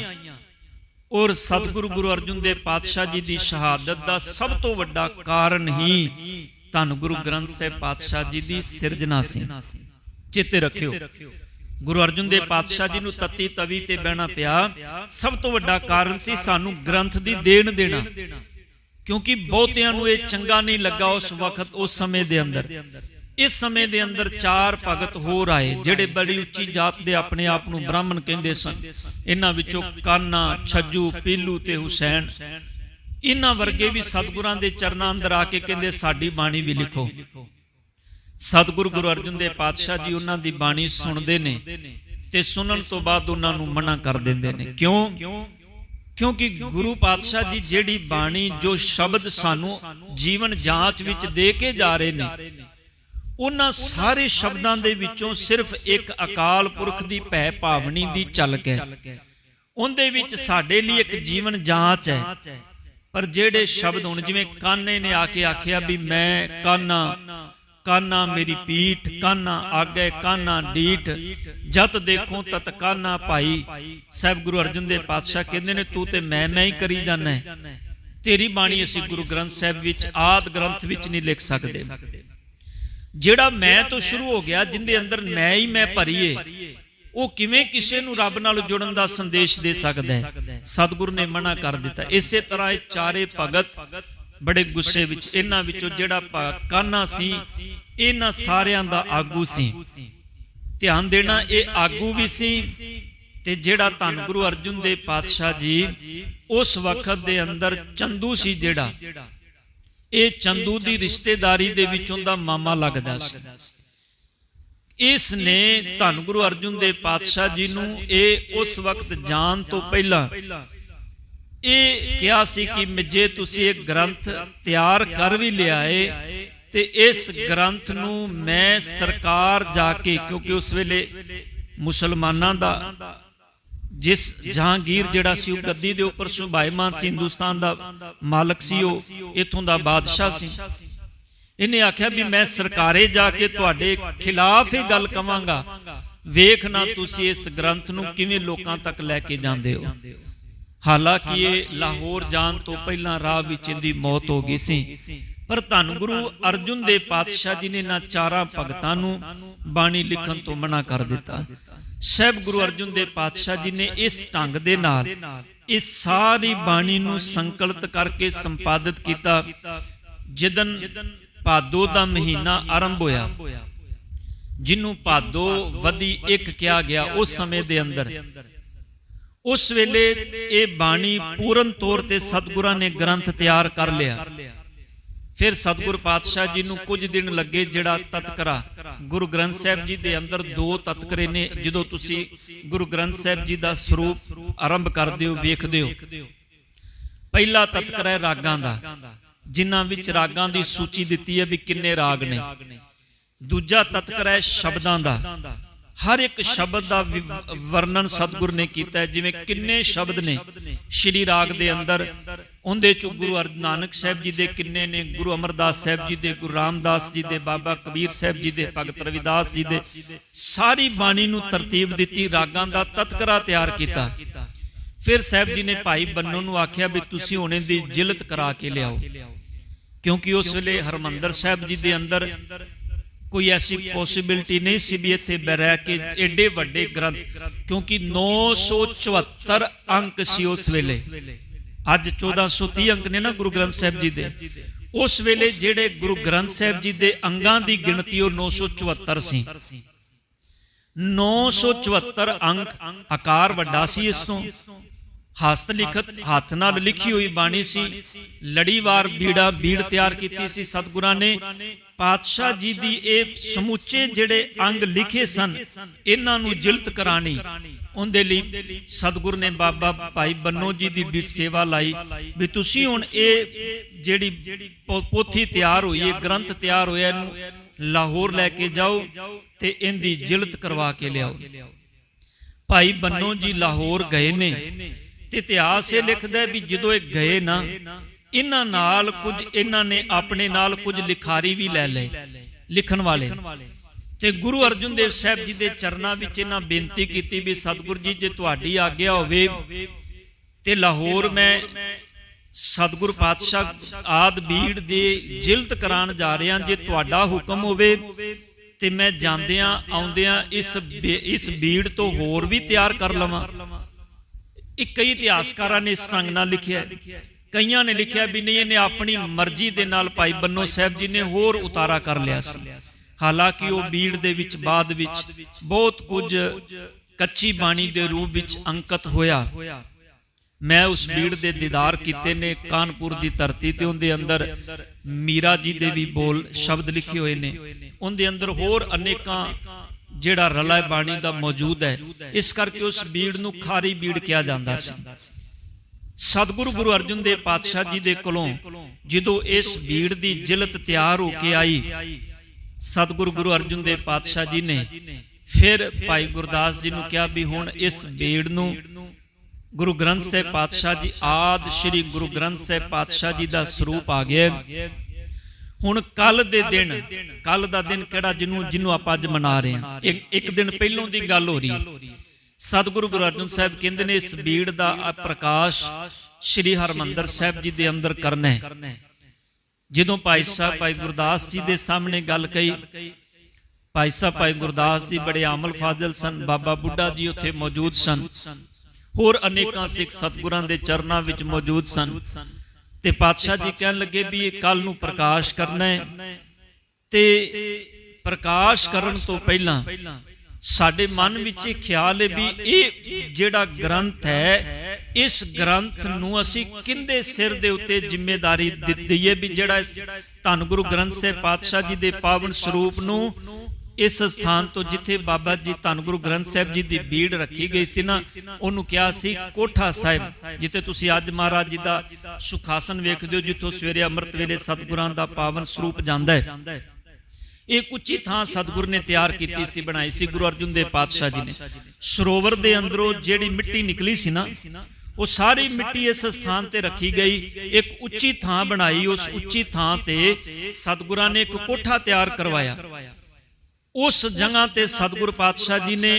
ਔਰ ਸਤਿਗੁਰੂ ਗੁਰੂ ਅਰਜਨ ਦੇਵ ਪਾਤਸ਼ਾਹ ਜੀ ਦੀ ਸ਼ਹਾਦਤ ਦਾ ਸਭ ਤੋਂ ਵੱਡਾ ਕਾਰਨ ਹੀ ਧੰਨ ਗੁਰੂ ਗ੍ਰੰਥ ਸਾਹਿਬ ਪਾਤਸ਼ਾਹ ਜੀ ਦੀ ਸਿਰਜਣਾ ਸੀ। ਚੇਤੇ ਰੱਖਿਓ। ਗੁਰੂ ਅਰਜਨ ਦੇਵ ਪਾਤਸ਼ਾਹ ਜੀ ਨੂੰ ਤਤੀ ਤਵੀ ਤੇ ਬਹਿਣਾ ਪਿਆ। ਸਭ ਤੋਂ ਵੱਡਾ ਕਾਰਨ ਸੀ ਸਾਨੂੰ ਗ੍ਰੰਥ ਦੀ ਦੇਣ ਦੇਣਾ। ਕਿਉਂਕਿ ਬਹੁਤਿਆਂ ਨੂੰ ਇਹ ਚੰਗਾ ਨਹੀਂ ਲੱਗਾ ਉਸ ਵਕਤ, ਉਸ ਸਮੇਂ ਦੇ ਅੰਦਰ। ਇਸ ਸਮੇਂ ਦੇ ਅੰਦਰ ਚਾਰ ਭਗਤ ਹੋਰ ਆਏ, ਜਿਹੜੇ ਬੜੀ ਉੱਚੀ ਜਾਤ ਦੇ ਆਪਣੇ ਆਪ ਨੂੰ ਬ੍ਰਾਹਮਣ ਕਹਿੰਦੇ ਸਨ। ਇਹਨਾਂ ਵਿੱਚੋਂ ਕਾਨਾ, ਛੱਜੂ, ਪੀਲੂ ਤੇ ਹੁਸੈਨ। ਇਹਨਾਂ ਵਰਗੇ ਵੀ ਸਤਿਗੁਰਾਂ ਦੇ ਚਰਨਾਂ ਅੰਦਰ ਆ ਕੇ ਕਹਿੰਦੇ, ਸਾਡੀ ਬਾਣੀ ਵੀ ਲਿਖੋ। ਸਤਿਗੁਰੂ ਗੁਰੂ ਅਰਜਨ ਦੇਵ ਪਾਤਸ਼ਾਹ ਜੀ ਉਹਨਾਂ ਦੀ ਬਾਣੀ ਸੁਣਦੇ ਨੇ ਤੇ ਸੁਣਨ ਤੋਂ ਬਾਅਦ ਉਹਨਾਂ ਨੂੰ ਮਨਾ ਕਰ ਦਿੰਦੇ ਨੇ। ਕਿਉਂ? ਕਿਉਂਕਿ ਗੁਰੂ ਪਾਤਸ਼ਾਹ ਜੀ ਜਿਹੜੀ ਬਾਣੀ ਜੋ ਸ਼ਬਦ ਸਾਨੂੰ ਜੀਵਨ ਜਾਂਚ ਵਿੱਚ ਦੇ ਕੇ ਜਾ ਰਹੇ ਨੇ, ਉਹਨਾਂ ਸਾਰੇ ਸ਼ਬਦਾਂ ਦੇ ਵਿੱਚੋਂ ਸਿਰਫ ਇੱਕ ਅਕਾਲ ਪੁਰਖ ਦੀ ਭੈ ਭਾਵਨੀ ਦੀ ਝਲਕ ਹੈ। ਉਹਦੇ ਵਿੱਚ ਸਾਡੇ ਲਈ ਇੱਕ ਜੀਵਨ ਜਾਂਚ ਹੈ। ਪਰ ਜਿਹੜੇ ਸ਼ਬਦ ਹੁਣ ਜਿਵੇਂ ਕਾਨੇ ਨੇ ਆ ਕੇ ਆਖਿਆ ਵੀ ਮੈਂ ਕਾਨਾ ਕਾਨਾ ਮੇਰੀ ਪੀਠ ਕਾਨਾ ਆਗੇ ਕਾਨਾ ਡੀਠ ਜਤ ਦੇਖੋ ਤਤ ਕਾਨਾ ਭਾਈ ਸਾਹਿਬ ਗੁਰੂ ਅਰਜਨ ਦੇਵ ਪਾਤਸ਼ਾਹ ਕਹਿੰਦੇ ਨੇ ਤੂੰ ਤੇ ਮੈਂ ਮੈਂ ਹੀ ਕਰੀ ਜਾਂਦਾ ਤੇਰੀ ਬਾਣੀ ਅਸੀਂ ਗੁਰੂ ਗ੍ਰੰਥ ਸਾਹਿਬ ਵਿੱਚ ਆਦ ਗ੍ਰੰਥ ਵਿੱਚ ਨਹੀਂ ਲਿਖ ਸਕਦੇ ਜਿਹੜਾ ਮੈਂ ਤੋਂ ਸ਼ੁਰੂ ਹੋ ਗਿਆ ਜਿੰਦੇ ਅੰਦਰ ਮੈਂ ਹੀ ਮੈਂ ਭਰੀਏ ਉਹ ਕਿਵੇਂ ਕਿਸੇ ਨੂੰ ਰੱਬ ਨਾਲ ਜੁੜਨ ਦਾ ਸੰਦੇਸ਼ ਦੇ ਸਕਦਾ ਹੈ ਸਤਿਗੁਰ ਨੇ ਮਨਾ ਕਰ ਦਿੱਤਾ ਇਸੇ ਤਰ੍ਹਾਂ ਇਹ ਚਾਰੇ ਭਗਤ ਬੜੇ ਗੁੱਸੇ ਵਿੱਚ, ਇਹਨਾਂ ਵਿੱਚੋਂ ਜਿਹੜਾ ਕਾਨਾ ਸੀ, ਇਹਨਾਂ ਸਾਰਿਆਂ ਦਾ ਆਗੂ ਸੀ। ਧਿਆਨ ਦੇਣਾ, ਇਹ ਆਗੂ ਵੀ ਸੀ ਤੇ ਜਿਹੜਾ ਧੰਨ ਗੁਰੂ ਅਰਜਨ ਦੇਵ ਪਾਤਸ਼ਾਹ ਜੀ, ਉਸ ਵਕਤ ਦੇ ਅੰਦਰ ਚੰਦੂ ਸੀ ਜਿਹੜਾ। ਇਹ ਚੰਦੂ ਦੀ ਰਿਸ਼ਤੇਦਾਰੀ ਦੇ ਵਿੱਚ ਉਹਦਾ ਮਾਮਾ ਲੱਗਦਾ ਸੀ। ਇਸ ਨੇ ਧੰਨ ਗੁਰੂ ਅਰਜੁਨ ਦੇ ਪਾਤਸ਼ਾਹ ਜੀ ਨੂੰ ਇਹ ਉਸ ਵਕਤ ਜਾਣ ਤੋਂ ਪਹਿਲਾਂ ਇਹ ਕਿਹਾ ਸੀ ਕਿ ਜੇ ਤੁਸੀਂ ਇਹ ਗ੍ਰੰਥ ਤਿਆਰ ਕਰ ਵੀ ਲਿਆਏ ਤੇ ਇਸ ਗ੍ਰੰਥ ਨੂੰ ਮੈਂ ਸਰਕਾਰ ਜਾ ਕੇ, ਕਿਉਂਕਿ ਉਸ ਵੇਲੇ ਮੁਸਲਮਾਨਾਂ ਦਾ ਜਿਸ ਜਹਾਂਗੀਰ ਜਿਹੜਾ ਸੀ, ਉਹ ਗੱਦੀ ਦੇ ਉੱਪਰ ਸੁਭਾਈਮਾਨ ਸੀ, ਹਿੰਦੁਸਤਾਨ ਦਾ ਮਾਲਕ ਸੀ, ਉਹ ਇਥੋਂ ਦਾ ਬਾਦਸ਼ਾਹ ਸੀ। ਇਹਨੇ ਆਖਿਆ ਵੀ ਮੈਂ ਸਰਕਾਰੇ ਜਾ ਕੇ ਤੁਹਾਡੇ ਖਿਲਾਫ ਹੀ ਗੱਲ ਕਵਾਂਗਾ। ਵੇਖਣਾ ਤੁਸੀਂ ਇਸ ਗ੍ਰੰਥ ਨੂੰ ਕਿਵੇਂ ਲੋਕਾਂ ਤੱਕ ਲੈ ਕੇ ਜਾਂਦੇ ਹੋ। ਹਾਲਾਂਕਿ ਇਹ ਲਾਹੌਰ ਜਾਣ ਤੋਂ ਪਹਿਲਾਂ ਰਾਹ ਵਿੱਚ ਇਹਦੀ ਮੌਤ ਹੋ ਗਈ ਸੀ। ਪਰ ਧੰਨ ਗੁਰੂ ਅਰਜੁਨ ਦੇ ਪਾਤਸ਼ਾਹ ਜੀ ਨੇ ਨਾ ਚਾਰਾਂ ਭਗਤਾਂ ਨੂੰ ਬਾਣੀ ਲਿਖਣ ਤੋਂ ਮਨਾ ਕਰ ਦਿੱਤਾ। ਸਹਿਬ ਗੁਰੂ ਅਰਜੁਨ ਦੇ ਪਾਤਸ਼ਾਹ ਜੀ ਨੇ ਇਸ ਢੰਗ ਦੇ ਨਾਲ ਇਸ ਸਾਰੀ ਬਾਣੀ ਨੂੰ ਸੰਕਲਿਤ ਕਰਕੇ ਸੰਪਾਦਿਤ ਕੀਤਾ। ਜਿਦਨ ਭਾਦੋ ਦਾ ਮਹੀਨਾ ਆਰੰਭ ਹੋਇਆ। ਜਿਹਨੂੰ ਭਾਦੋ ਵਦੀ ਇੱਕ ਕਿਹਾ ਗਿਆ ਉਸ ਸਮੇਂ ਦੇ ਅੰਦਰ। ਉਸ ਵੇਲੇ ਇਹ ਬਾਣੀ ਪੂਰਨ ਤੌਰ ਤੇ ਸਤਿਗੁਰਾਂ ਨੇ ਗ੍ਰੰਥ ਤਿਆਰ ਕਰ ਲਿਆ। ਫਿਰ ਸਤਿਗੁਰ ਪਾਤਸ਼ਾਹ ਜੀ ਨੂੰ ਕੁਝ ਦਿਨ ਲੱਗੇ ਜਿਹੜਾ ਤਤਕਰਾ। ਗੁਰੂ ਗ੍ਰੰਥ ਸਾਹਿਬ ਜੀ ਦੇ ਅੰਦਰ ਦੋ ਤਤਕਰੇ ਨੇ, ਜਦੋਂ ਤੁਸੀਂ ਗੁਰੂ ਗ੍ਰੰਥ ਸਾਹਿਬ ਜੀ ਦਾ ਸਰੂਪ ਆਰੰਭ ਕਰਦੇ ਹੋ, ਵੇਖਦੇ ਹੋ। ਪਹਿਲਾ ਤਤਕਰਾ ਹੈ ਰਾਗਾਂ ਦਾ, ਜਿਨ੍ਹਾਂ ਵਿੱਚ ਰਾਗਾਂ ਦੀ ਸੂਚੀ ਦਿੱਤੀ ਹੈ ਵੀ ਕਿੰਨੇ ਰਾਗ ਨੇ। ਦੂਜਾ ਤਤਕਰਾ ਹੈ ਸ਼ਬਦਾਂ ਦਾ ਹਰ ਇੱਕ ਸ਼ਬਦ ਦਾ ਵਿ- ਵਰਣਨ ਸਤਿਗੁਰ ਨੇ ਕੀਤਾ ਹੈ। ਜਿਵੇਂ ਕਿੰਨੇ ਸ਼ਬਦ ਨੇ ਸ਼੍ਰੀ ਰਾਗ ਦੇ ਅੰਦਰ, ਉਹਦੇ ਚ ਗੁਰੂ ਨਾਨਕ ਸਾਹਿਬ ਜੀ ਦੇ ਕਿੰਨੇ ਨੇ, ਗੁਰੂ ਅਮਰਦਾਸ ਸਾਹਿਬ ਜੀ ਦੇ, ਗੁਰੂ ਰਾਮਦਾਸ ਜੀ ਦੇ, ਬਾਬਾ ਕਬੀਰ ਸਾਹਿਬ ਜੀ ਦੇ, ਭਗਤ ਰਵਿਦਾਸ ਜੀ ਦੇ, ਸਾਰੀ ਬਾਣੀ ਨੂੰ ਤਰਤੀਬ ਦਿੱਤੀ, ਰਾਗਾਂ ਦਾ ਤਤਕਰਾ ਤਿਆਰ ਕੀਤਾ। ਫਿਰ ਸਾਹਿਬ ਜੀ ਨੇ ਭਾਈ ਬੰਨੋ ਨੂੰ ਆਖਿਆ ਵੀ ਤੁਸੀਂ ਹੁਣੇ ਦੀ ਜਿਲਤ ਕਰਾ ਕੇ ਲਿਆਓ। ਕਿਉਂਕਿ ਉਸ ਵੇਲੇ ਹਰਮੰਦਰ ਸਾਹਿਬ ਜੀ ਦੇ ਅੰਦਰ ਕੋਈ ਐਸੀ ਪੋਸਿਬਿਲਿਟੀ ਨਹੀਂ ਸੀ ਵੀ ਇੱਥੇ ਬਹਿ ਕੇ ਏਡੇ ਵੱਡੇ ਗ੍ਰੰਥ, ਕਿਉਂਕਿ 974 ਅੰਕ ਸੀ ਉਸ ਵੇਲੇ। ਅੱਜ 1430 ਅੰਕ ਨੇ ਨਾ ਗੁਰੂ ਗ੍ਰੰਥ ਸਾਹਿਬ ਜੀ ਦੇ। ਉਸ ਵੇਲੇ ਜਿਹੜੇ ਗੁਰੂ ਗ੍ਰੰਥ ਸਾਹਿਬ ਜੀ ਦੇ ਅੰਗਾਂ ਦੀ ਗਿਣਤੀ ਉਹ 974 ਸੀ 974 ਅੰਕ ਆਕਾਰ ਵੱਡਾ ਸੀ ਇਸ ਤੋਂ। ਹਸਤ ਲਿਖਤ ਹੱਥ ਨਾਲ ਲਿਖੀ ਹੋਈ ਬਾਣੀ ਸੀ। ਲੜੀਵਾਰ ਬੀੜਾ ਬੀੜ ਤਿਆਰ ਕੀਤੀ ਸੀ ਸਤਿਗੁਰਾਂ ਨੇ। ਪਾਤਸ਼ਾਹ ਜੀ ਦੀ ਇਹ ਸਮੁੱਚੇ ਜਿਹੜੇ ਅੰਗ ਲਿਖੇ ਸਨ, ਇਹਨਾਂ ਨੂੰ ਜਿਲਤ ਕਰਾਣੀ। ਉਹਦੇ ਲਈ ਸਤਿਗੁਰ ਨੇ ਬਾਬਾ ਭਾਈ ਬੰਨੋ ਜੀ ਦੀ ਵੀ ਸੇਵਾ ਲਾਈ। ਵੀ ਤੁਸੀਂ ਹੁਣ ਇਹ ਜਿਹੜੀ ਪੋਥੀ ਤਿਆਰ ਹੋਈ ਹੈ ਗ੍ਰੰਥ ਤਿਆਰ ਹੋਇਆ, ਇਹਨੂੰ ਲਾਹੌਰ ਲੈ ਕੇ ਜਾਓ ਤੇ ਇਹਦੀ ਜਿਲਤ ਕਰਵਾ ਕੇ ਲਿਆਓ। ਭਾਈ ਬੰਨੋ ਜੀ ਲਾਹੌਰ ਗਏ ਨੇ ਤੇ ਇਤਿਹਾਸ ਇਹ ਲਿਖਦਾ ਵੀ ਜਦੋਂ ਇਹ ਗਏ ਨਾ ਇਹਨਾਂ ਨਾਲ ਕੁਝ ਇਹਨਾਂ ਨੇ ਆਪਣੇ ਨਾਲ ਕੁਝ ਲਿਖਾਰੀ ਵੀ ਲੈ ਲਏ, ਲਿਖਣ ਵਾਲੇ। ਤੇ ਗੁਰੂ ਅਰਜਨ ਦੇਵ ਸਾਹਿਬ ਜੀ ਦੇ ਚਰਨਾਂ ਵਿੱਚ ਇਹਨਾਂ ਬੇਨਤੀ ਕੀਤੀ ਵੀ ਸਤਿਗੁਰੂ ਜੀ, ਜੇ ਤੁਹਾਡੀ ਆਗਿਆ ਹੋਵੇ ਤੇ ਲਾਹੌਰ ਮੈਂ ਸਤਿਗੁਰ ਪਾਤਸ਼ਾਹ ਆਦ ਬੀੜ ਦੇ ਜਿਲਤ ਕਰਾਉਣ ਜਾ ਰਿਹਾ, ਜੇ ਤੁਹਾਡਾ ਹੁਕਮ ਹੋਵੇ ਤੇ ਮੈਂ ਜਾਂਦਿਆਂ ਆਉਂਦਿਆਂ ਇਸ ਬੇ- ਇਸ ਬੀੜ ਤੋਂ ਹੋਰ ਵੀ ਤਿਆਰ ਕਰ ਲਵਾਂ। ਇਹ ਕਈ ਇਤਿਹਾਸਕਾਰਾਂ ਨੇ ਇਸ ਢੰਗ ਨਾਲ ਲਿਖਿਆ। ਕਈਆਂ ਨੇ ਲਿਖਿਆ ਵੀ ਨਹੀਂ, ਇਹਨੇ ਆਪਣੀ ਮਰਜ਼ੀ ਦੇ ਨਾਲ ਭਾਈ ਬੰਨੋ ਸਾਹਿਬ ਜੀ ਨੇ ਹੋਰ ਉਤਾਰਾ ਕਰ ਲਿਆ ਸੀ। ਹਾਲਾਂਕਿ ਉਹ ਬੀੜ ਦੇ ਵਿੱਚ, ਬਾਅਦ ਵਿੱਚ ਬਹੁਤ ਕੁਝ ਕੱਚੀ ਬਾਣੀ ਦੇ ਰੂਪ ਵਿੱਚ ਅੰਕਿਤ ਹੋਇਆ। ਮੈਂ ਉਸ ਬੀੜ ਦੇ ਦੀਦਾਰ ਕੀਤੇ ਨੇ ਕਾਨਪੁਰ ਦੀ ਧਰਤੀ ਤੇ, ਉਹਦੇ ਅੰਦਰ ਮੀਰਾ ਜੀ ਦੇ ਵੀ ਬੋਲ ਸ਼ਬਦ ਲਿਖੇ ਹੋਏ ਨੇ। ਉਹਦੇ ਅੰਦਰ ਹੋਰ ਅਨੇਕਾਂ ਜਿਹੜਾ ਰਲਾ ਬਾਣੀ ਦਾ ਮੌਜੂਦ ਹੈ। ਇਸ ਕਰਕੇ ਉਸ ਬੀੜ ਨੂੰ ਖਾਰੀ ਬੀੜ ਕਿਹਾ ਜਾਂਦਾ ਸੀ। ਸਤਿਗੁਰੂ ਗੁਰੂ ਅਰਜਨ ਦੇਵ ਪਾਤਸ਼ਾਹ ਜੀ ਦੇ ਕੋਲੋਂ ਜਦੋਂ ਇਸ ਬੀੜ ਦੀ ਜਿਲਤ ਤਿਆਰ ਹੋ ਕੇ ਆਈ, ਸਤਿਗੁਰੂ ਗੁਰੂ ਅਰਜਨ ਦੇਵ ਪਾਤਸ਼ਾਹ ਜੀ ਨੇ ਫਿਰ ਭਾਈ ਗੁਰਦਾਸ ਜੀ ਨੂੰ ਕਿਹਾ ਵੀ ਹੁਣ ਇਸ ਬੀੜ ਨੂੰ ਗੁਰੂ ਗ੍ਰੰਥ ਸਾਹਿਬ ਪਾਤਸ਼ਾਹ ਜੀ ਆਦ ਸ੍ਰੀ ਗੁਰੂ ਗ੍ਰੰਥ ਸਾਹਿਬ ਪਾਤਸ਼ਾਹ ਜੀ ਦਾ ਸਰੂਪ ਆ ਗਿਆ। ਹੁਣ ਕੱਲ ਦੇ ਦਿਨ ਕੱਲ ਦਾ ਦਿਨ ਕਿਹੜਾ ਜਿਹਨੂੰ ਜਿਹਨੂੰ ਆਪਾਂ ਅੱਜ ਮਨਾ ਰਹੇ ਹਾਂ। ਇੱਕ ਦਿਨ ਪਹਿਲੋਂ ਦੀ ਗੱਲ ਹੋ ਰਹੀ ਹੈ। ਸਤਿਗੁਰੂ ਗੁਰੂ ਅਰਜਨ ਸਾਹਿਬ ਕਹਿੰਦੇ ਨੇ, ਇਸ ਬੀੜ ਦਾ ਪ੍ਰਕਾਸ਼ ਸ੍ਰੀ ਹਰਮੰਦਰ ਸਾਹਿਬ ਜੀ ਦੇ ਅੰਦਰ ਕਰਨਾ ਹੈ। ਜਦੋਂ ਭਾਈ ਸਾਹਿਬ, ਭਾਈ ਗੁਰਦਾਸ ਜੀ ਦੇ ਸਾਹਮਣੇ ਗੱਲ ਕਹੀ, ਭਾਈ ਸਾਹਿਬ, ਭਾਈ ਗੁਰਦਾਸ ਜੀ ਬੜੇ ਆਮਲ ਫਾਜ਼ਲ ਸਨ, ਬਾਬਾ ਬੁੱਢਾ ਜੀ ਉੱਥੇ ਮੌਜੂਦ ਸਨ। ਹੋਰ ਅਨੇਕਾਂ ਸਿੱਖ ਸਤਿਗੁਰਾਂ ਦੇ ਚਰਨਾਂ ਵਿੱਚ ਮੌਜੂਦ ਸਨ। ਤੇ ਪਾਤਸ਼ਾਹ ਜੀ ਕਹਿਣ ਲੱਗੇ ਵੀ ਇਹ ਕੱਲ ਨੂੰ ਪ੍ਰਕਾਸ਼ ਕਰਨਾ ਹੈ। ਤੇ ਪ੍ਰਕਾਸ਼ ਕਰਨ ਤੋਂ ਪਹਿਲਾਂ ਸਾਡੇ ਮਨ ਵਿੱਚ ਇਹ ਖਿਆਲ ਹੈ ਵੀ ਇਹ ਜਿਹੜਾ ਗ੍ਰੰਥ ਹੈ ਇਸ ਗ੍ਰੰਥ ਨੂੰ ਅਸੀਂ ਕਿੰਦੇ ਸਿਰ ਦੇ ਉੱਤੇ ਜ਼ਿੰਮੇਵਾਰੀ ਦਿੱਤੀ ਹੈ ਵੀ ਜਿਹੜਾ ਇਸ ਧੰਨ ਗੁਰੂ ਗ੍ਰੰਥ ਸਾਹਿਬ ਪਾਤਸ਼ਾਹ ਜੀ ਦੇ ਪਾਵਨ ਸਰੂਪ ਨੂੰ ਇਸ ਸਥਾਨ ਤੋਂ ਜਿੱਥੇ ਬਾਬਾ ਜੀ ਧੰਨ ਗੁਰੂ ਗ੍ਰੰਥ ਸਾਹਿਬ ਜੀ ਦੀ ਬੀੜ ਰੱਖੀ ਗਈ ਸੀ ਨਾ ਉਹਨੂੰ ਕਿਹਾ ਸੀ ਕੋਠਾ ਸਾਹਿਬ ਜਿੱਥੇ ਤੁਸੀਂ ਅੱਜ ਮਹਾਰਾਜ ਜੀ ਦਾ ਸੁਖਾਸਨ ਵੇਖਦੇ ਹੋ ਜਿੱਥੋਂ ਸਵੇਰੇ ਅੰਮ੍ਰਿਤ ਵੇਲੇ ਸਤਿਗੁਰਾਂ ਦਾ ਪਾਵਨ ਸਰੂਪ ਜਾਂਦਾ ਹੈ। ਇੱਕ ਉੱਚੀ ਥਾਂ ਸਤਿਗੁਰ ਨੇ ਤਿਆਰ ਕੀਤੀ ਸੀ, ਬਣਾਈ ਸੀ, ਗੁਰੂ ਅਰਜਨ ਦੇਵ ਪਾਤਸ਼ਾਹ ਜੀ ਨੇ। ਸਰੋਵਰ ਦੇ ਅੰਦਰੋਂ ਜਿਹੜੀ ਮਿੱਟੀ ਨਿਕਲੀ ਸੀ ਨਾ, ਉਹ ਸਾਰੀ ਮਿੱਟੀ ਇਸ ਸਥਾਨ ਤੇ ਰੱਖੀ ਗਈ। ਇੱਕ ਉੱਚੀ ਥਾਂ ਬਣਾਈ, ਉਸ ਉੱਚੀ ਥਾਂ ਤੇ ਸਤਿਗੁਰਾਂ ਨੇ ਇੱਕ ਕੋਠਾ ਤਿਆਰ ਕਰਵਾਇਆ। ਉਸ ਜਗ੍ਹਾ ਤੇ ਸਤਿਗੁਰ ਪਾਤਸ਼ਾਹ ਜੀ ਨੇ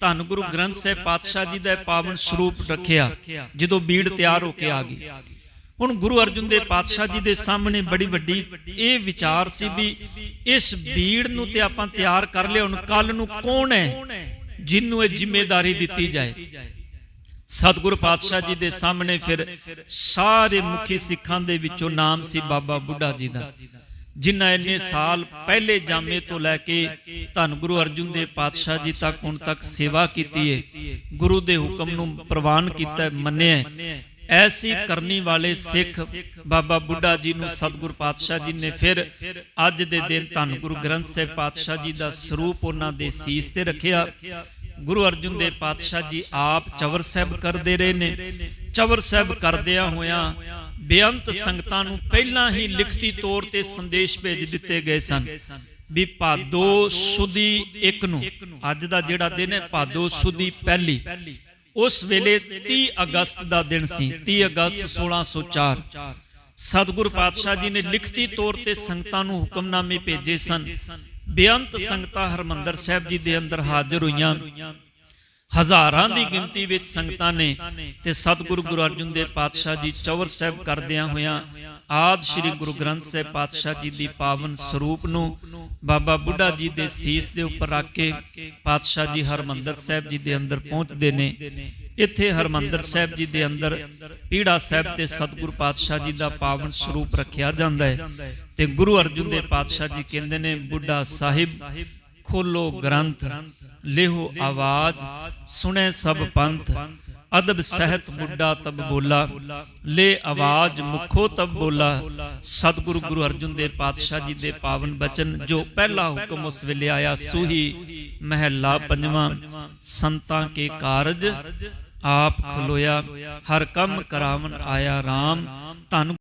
ਧੰਨ ਗੁਰੂ ਗ੍ਰੰਥ ਸਾਹਿਬ ਪਾਤਸ਼ਾਹ ਜੀ ਦਾ ਪਾਵਨ ਸਰੂਪ ਰੱਖਿਆ, ਜਦੋਂ ਬੀੜ ਤਿਆਰ ਹੋ ਕੇ ਆ ਗਈ। ਹੁਣ ਗੁਰੂ ਅਰਜੁਨ ਦੇ ਪਾਤਸ਼ਾਹ ਜੀ ਦੇ ਸਾਹਮਣੇ ਬੜੀ ਵੱਡੀ ਇਹ ਵਿਚਾਰ ਸੀ ਵੀ ਇਸ ਬੀੜ ਨੂੰ ਤੇ ਆਪਾਂ ਤਿਆਰ ਕਰ ਲਿਆ ਹੁਣ ਕੱਲ ਨੂੰ ਕੌਣ ਹੈ ਜਿਹਨੂੰ ਇਹ ਜ਼ਿੰਮੇਵਾਰੀ ਦਿੱਤੀ ਜਾਏ? ਸਤਿਗੁਰ ਪਾਤਸ਼ਾਹ ਜੀ ਦੇ ਸਾਹਮਣੇ ਫਿਰ ਸਾਰੇ ਮੁਖੀ ਸਿੱਖਾਂ ਦੇ ਵਿੱਚੋਂ ਨਾਮ ਸੀ ਬਾਬਾ ਬੁੱਢਾ ਜੀ ਦਾ, ਜਿਨ੍ਹਾਂ ਇੰਨੇ ਸਾਲ ਪਹਿਲੇ ਜਾਮੇ ਤੋਂ ਲੈ ਕੇ ਧੰਨ ਗੁਰੂ ਅਰਜੁਨ ਦੇ ਪਾਤਸ਼ਾਹ ਜੀ ਤੱਕ ਹੁਣ ਤੱਕ ਸੇਵਾ ਕੀਤੀ ਹੈ ਗੁਰੂ ਦੇ ਹੁਕਮ ਨੂੰ ਪ੍ਰਵਾਨ ਕੀਤਾ, ਮੰਨਿਆ ਐਸੀ ਕਰਨੀ ਵਾਲੇ ਸਿੱਖ ਬਾਬਾ ਬੁੱਢਾ ਜੀ ਨੂੰ ਸਤਿਗੁਰ ਪਾਤਸ਼ਾਹ ਜੀ ਨੇ ਫਿਰ ਅੱਜ ਦੇ ਦਿਨ ਧੰਨ ਗੁਰੂ ਗ੍ਰੰਥ ਸਾਹਿਬ ਪਾਤਸ਼ਾਹ ਜੀ ਦਾ ਸਰੂਪ ਉਹਨਾਂ ਦੇ ਸੀਸ ਤੇ ਰੱਖਿਆ। ਗੁਰੂ ਅਰਜਨ ਦੇਵ ਪਾਤਸ਼ਾਹ ਜੀ ਆਪ ਚਵਰ ਸਾਹਿਬ ਕਰਦੇ ਰਹੇ ਨੇ। ਚਵਰ ਸਾਹਿਬ ਕਰਦਿਆਂ ਹੋਇਆਂ ਬੇਅੰਤ ਸੰਗਤਾਂ ਨੂੰ ਪਹਿਲਾਂ ਹੀ ਲਿਖਤੀ ਤੌਰ ਤੇ ਸੰਦੇਸ਼ ਭੇਜ ਦਿੱਤੇ ਗਏ ਸਨ ਵੀ ਭਾਦੋ ਸੁਦੀ ਇੱਕ ਨੂੰ, ਅੱਜ ਦਾ ਜਿਹੜਾ ਦਿਨ ਹੈ, ਭਾਦੋ ਸੁਦੀ ਪਹਿਲੀ। ਉਸ ਵੇਲੇ 30 ਅਗਸਤ ਦਾ ਦਿਨ ਸੀ 30 ਅਗਸਤ 1604 ਸਤਿਗੁਰ ਪਾਤਸ਼ਾਹ ਜੀ ਨੇ ਲਿਖਤੀ ਤੌਰ ਤੇ ਸੰਗਤਾਂ ਨੂੰ ਹੁਕਮਨਾਮੇ ਭੇਜੇ ਸਨ। ਬੇਅੰਤ ਸੰਗਤਾਂ ਹਰਮੰਦਰ ਸਾਹਿਬ ਜੀ ਦੇ ਅੰਦਰ ਹਾਜ਼ਰ ਹੋਈਆਂ। ਹਜ਼ਾਰਾਂ ਦੀ ਗਿਣਤੀ ਵਿੱਚ ਸੰਗਤਾਂ ਨੇ ਤੇ ਸਤਿਗੁਰੂ ਗੁਰੂ ਅਰਜਨ ਦੇਵ ਪਾਤਸ਼ਾਹ ਜੀ ਚੌਰ ਸਾਹਿਬ ਕਰਦਿਆਂ ਹੋਇਆਂ ਆਦ ਸ੍ਰੀ ਗੁਰੂ ਗ੍ਰੰਥ ਸਾਹਿਬ ਪਾਤਸ਼ਾਹ ਜੀ ਦੀ ਪਾਵਨ ਸਰੂਪ ਨੂੰ ਬਾਬਾ ਬੁੱਢਾ ਜੀ ਦੇ ਸੀਸ ਦੇ ਉੱਪਰ ਰੱਖ ਕੇ ਪਾਤਸ਼ਾਹ ਜੀ ਹਰਮੰਦਰ ਸਾਹਿਬ ਜੀ ਦੇ ਅੰਦਰ ਪਹੁੰਚਦੇ ਨੇ। ਇੱਥੇ ਹਰਮੰਦਰ ਸਾਹਿਬ ਜੀ ਦੇ ਅੰਦਰ ਪੀੜਾ ਸਾਹਿਬ ਤੇ ਸਤਿਗੁਰੂ ਪਾਤਸ਼ਾਹ ਜੀ ਦਾ ਪਾਵਨ ਸਰੂਪ ਰੱਖਿਆ ਜਾਂਦਾ ਹੈ ਤੇ ਗੁਰੂ ਅਰਜੁਨ ਦੇ ਪਾਤਸ਼ਾਹ ਜੀ ਕਹਿੰਦੇ ਨੇ, ਬੁੱਢਾ ਸਾਹਿਬ, ਖੋਲੋ ਗ੍ਰੰਥ ਲੇਹੋ ਆਵਾਜ਼, ਸੁਣੇ ਸਭ ਪੰਥ ਅਦਬ ਸਹਿਤ ਬੁੱਢਾ ਤਬ ਬੋਲਾ, ਲੈ ਆਵਾਜ਼ ਮੁਖੋ ਤਬ ਬੋਲਾ। ਸਤਿਗੁਰੂ ਗੁਰੂ ਅਰਜਨ ਦੇਵ ਪਾਤਸ਼ਾਹ ਜੀ ਦੇ ਪਾਵਨ ਬਚਨ ਜੋ ਪਹਿਲਾ ਹੁਕਮ ਉਸ ਵੇਲੇ ਆਇਆ, ਸੂਹੀ ਮਹਿਲਾ ਪੰਜਵਾਂ, ਸੰਤਾਂ ਕੇ ਕਾਰਜ ਆਪ ਖਲੋਇਆ, ਹਰ ਕੰਮ ਕਰਾਵਨ ਆਇਆ RAM ਧੰਨ